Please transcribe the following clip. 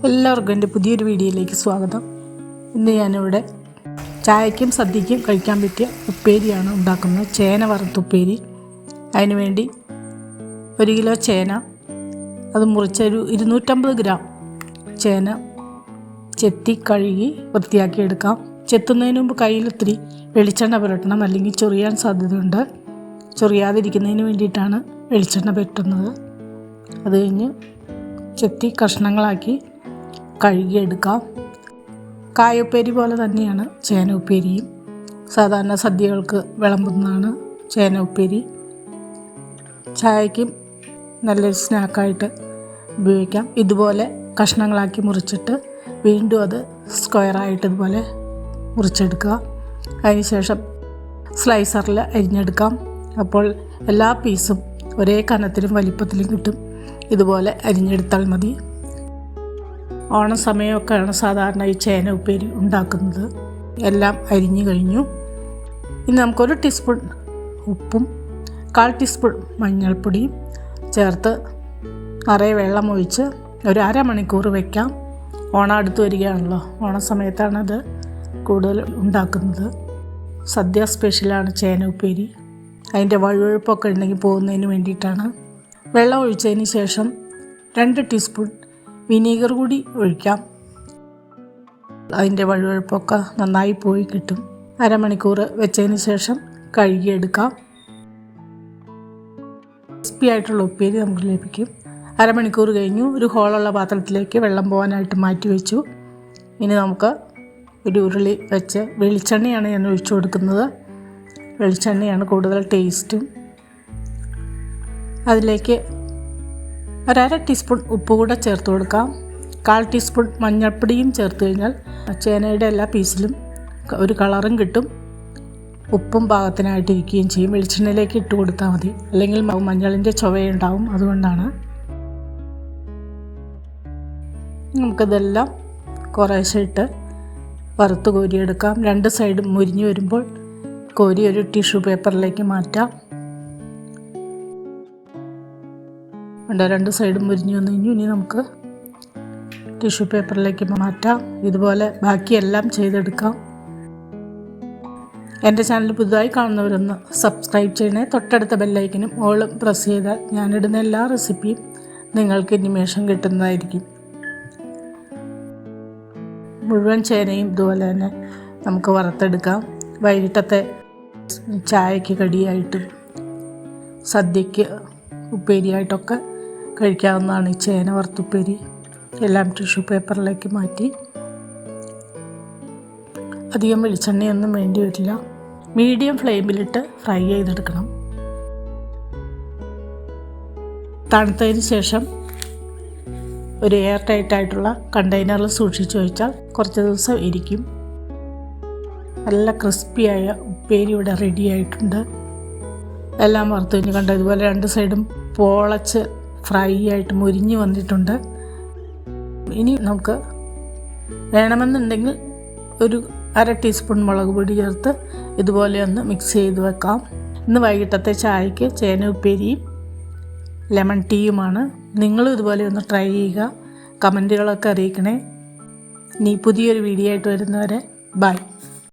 എല്ലാവർക്കും എന്റെ പുതിയൊരു വീഡിയോയിലേക്ക് സ്വാഗതം. ഇന്ന് ഞാനിവിടെ ചായക്കും സദ്യക്കും കഴിക്കാൻ പറ്റിയ ഉപ്പേരിയാണ് ഉണ്ടാക്കുന്നത്. ചേന വറുത്ത ഉപ്പേരി അതിനുവേണ്ടി ഒരു കിലോ ചേന അത് മുറിച്ചൊരു ഇരുന്നൂറ്റമ്പത് ഗ്രാം ചേന ചെത്തി കഴുകി വൃത്തിയാക്കി എടുക്കാം. ചെത്തുന്നതിന് മുമ്പ് കയ്യിൽ ഒത്തിരി വെളിച്ചെണ്ണ പുരട്ടണം അല്ലെങ്കിൽ ചൊറിയാൻ സാധ്യതയുണ്ട്. ചൊറിയാതിരിക്കുന്നതിന് വേണ്ടിയിട്ടാണ് വെളിച്ചെണ്ണ പുരട്ടുന്നത് അത് കഴിഞ്ഞ് ചെത്തി കഷ്ണങ്ങളാക്കി കഴുകിയെടുക്കാം. കായുപ്പേരി പോലെ തന്നെയാണ് ചേന ഉപ്പേരിയും സാധാരണ സദ്യകൾക്ക് വിളമ്പുന്നതാണ് ചേന ഉപ്പേരി ചായക്കും നല്ലൊരു സ്നാക്കായിട്ട് ഉപയോഗിക്കാം. ഇതുപോലെ കഷ്ണങ്ങളാക്കി മുറിച്ചിട്ട് വീണ്ടും അത് സ്ക്വയറായിട്ട് ഇതുപോലെ മുറിച്ചെടുക്കുക. അതിനുശേഷം സ്ലൈസറിൽ അരിഞ്ഞെടുക്കാം. അപ്പോൾ എല്ലാ പീസും ഒരേ കനത്തിലും വലിപ്പത്തിലും കിട്ടും. ഇതുപോലെ അരിഞ്ഞെടുത്താൽ മതി. ഓണ സമയമൊക്കെയാണ് സാധാരണ ഈ ചേന ഉപ്പേരി ഉണ്ടാക്കുന്നത്. എല്ലാം അരിഞ്ഞു കഴിഞ്ഞു. ഇനി നമുക്കൊരു ടീസ്പൂൺ ഉപ്പും കാൽ ടീസ്പൂൺ മഞ്ഞൾപ്പൊടിയും ചേർത്ത് നിറയെ വെള്ളം ഒഴിച്ച് ഒരു അരമണിക്കൂർ വയ്ക്കാം ഓണം അടുത്ത് വരികയാണല്ലോ. ഓണ സമയത്താണത് കൂടുതൽ ഉണ്ടാക്കുന്നത്. സദ്യ സ്പെഷ്യലാണ് ചേന ഉപ്പേരി. അതിന്റെ വഴുവഴുപ്പൊക്കെ ഉണ്ടെങ്കിൽ പോകുന്നതിന് വേണ്ടിയിട്ടാണ്. വെള്ളം ഒഴിച്ചതിന് ശേഷം രണ്ട് ടീസ്പൂൺ വിനീഗർ കൂടി ഒഴിക്കാം. അതിന്റെ വഴുവഴുപ്പൊക്കെ നന്നായി പോയി കിട്ടും. അരമണിക്കൂർ വെച്ചതിന് ശേഷം കഴുകിയെടുക്കാം. ക്രിസ്പി ആയിട്ടുള്ള ഉപ്പേരി നമുക്ക് ലഭിക്കും. അരമണിക്കൂർ കഴിഞ്ഞു. ഒരു ഹോളുള്ള പാത്രത്തിലേക്ക് വെള്ളം പോകാനായിട്ട് മാറ്റി വെച്ചു. ഇനി നമുക്ക് ഒരു ഉരുളി വെച്ച് വെളിച്ചെണ്ണയാണ് ഞാൻ ഒഴിച്ചു കൊടുക്കുന്നത്. വെളിച്ചെണ്ണയാണ് കൂടുതൽ ടേസ്റ്റും. അതിലേക്ക് ഒരര ടീസ്പൂൺ ഉപ്പ് കൂടെ ചേർത്ത് കൊടുക്കാം. കാൽ ടീസ്പൂൺ മഞ്ഞൾപ്പൊടിയും ചേർത്ത് കഴിഞ്ഞാൽ ചേനയുടെ എല്ലാ പീസിലും ഒരു കളറും കിട്ടും. ഉപ്പും പാകത്തിനായിട്ടിരിക്കുകയും ചെയ്യും. വെളിച്ചെണ്ണയിലേക്ക് ഇട്ട് കൊടുത്താൽ മതി. അല്ലെങ്കിൽ മഞ്ഞളിന്റെ ചുവയുണ്ടാവും അതുകൊണ്ടാണ്. നമുക്കിതെല്ലാം കുറേശ്ശെ ഇട്ട് വറുത്ത് കോരിയെടുക്കാം. രണ്ട് സൈഡും മുരിഞ്ഞ് വരുമ്പോൾ കോരി ഒരു ടിഷ്യൂ പേപ്പറിലേക്ക് മാറ്റാം. ഉണ്ട്? രണ്ട് സൈഡും മുരിഞ്ഞു വന്നു. കഴിഞ്ഞു ഇനി നമുക്ക് ടിഷ്യൂ പേപ്പറിലേക്ക് മാറ്റാം. ഇതുപോലെ ബാക്കിയെല്ലാം ചെയ്തെടുക്കാം. എന്റെ ചാനൽ പുതുതായി കാണുന്നവരൊന്ന് സബ്സ്ക്രൈബ് ചെയ്യണേ. തൊട്ടടുത്ത ബെല്ലൈക്കനും ഓളും പ്രസ് ചെയ്താൽ ഞാനിടുന്ന എല്ലാ റെസിപ്പിയും നിങ്ങൾക്ക് നിമേഷം കിട്ടുന്നതായിരിക്കും. മുഴുവൻ ചേനയും ഇതുപോലെ തന്നെ നമുക്ക് വറുത്തെടുക്കാം. വൈകിട്ടത്തെ ചായക്ക് കടിയായിട്ടും സദ്യക്ക് ഉപ്പേരിയായിട്ടൊക്കെ കഴിക്കാവുന്നതാണ് ഈ ചേന വറുത്തുപ്പേരി. എല്ലാം ടിഷ്യൂ പേപ്പറിലേക്ക് മാറ്റി. അധികം വെളിച്ചെണ്ണയൊന്നും വേണ്ടി വരില്ല. മീഡിയം ഫ്ലെയിമിലിട്ട് ഫ്രൈ ചെയ്തെടുക്കണം. തണുത്തതിന് ശേഷം ഒരു എയർ ടൈറ്റ് ആയിട്ടുള്ള കണ്ടെയ്നറിൽ സൂക്ഷിച്ചു വെച്ചാൽ കുറച്ച് ദിവസം ഇരിക്കും. നല്ല ക്രിസ്പിയായ ഉപ്പേരി ഇവിടെ റെഡി ആയിട്ടുണ്ട്. എല്ലാം വറുത്ത് കഴിഞ്ഞ് കണ്ട ഇതുപോലെ രണ്ട് സൈഡും പോളച്ച് ഫ്രൈ ആയിട്ട് മുരിഞ്ഞ് വന്നിട്ടുണ്ട്. ഇനി നമുക്ക് വേണമെന്നുണ്ടെങ്കിൽ ഒരു അര ടീസ്പൂൺ മുളക് പൊടി ചേർത്ത് ഇതുപോലെ ഒന്ന് മിക്സ് ചെയ്ത് വെക്കാം. ഇന്ന് വൈകിട്ടത്തെ ചായക്ക് ചേന ഉപ്പേരിയും ലെമൺ ടീയുമാണ് നിങ്ങളും ഇതുപോലെ ഒന്ന് ട്രൈ ചെയ്യുക. കമന്റുകളൊക്കെ അറിയിക്കണേ. ഇനി പുതിയൊരു വീഡിയോ ആയിട്ട് വരുന്നവരെ ബൈ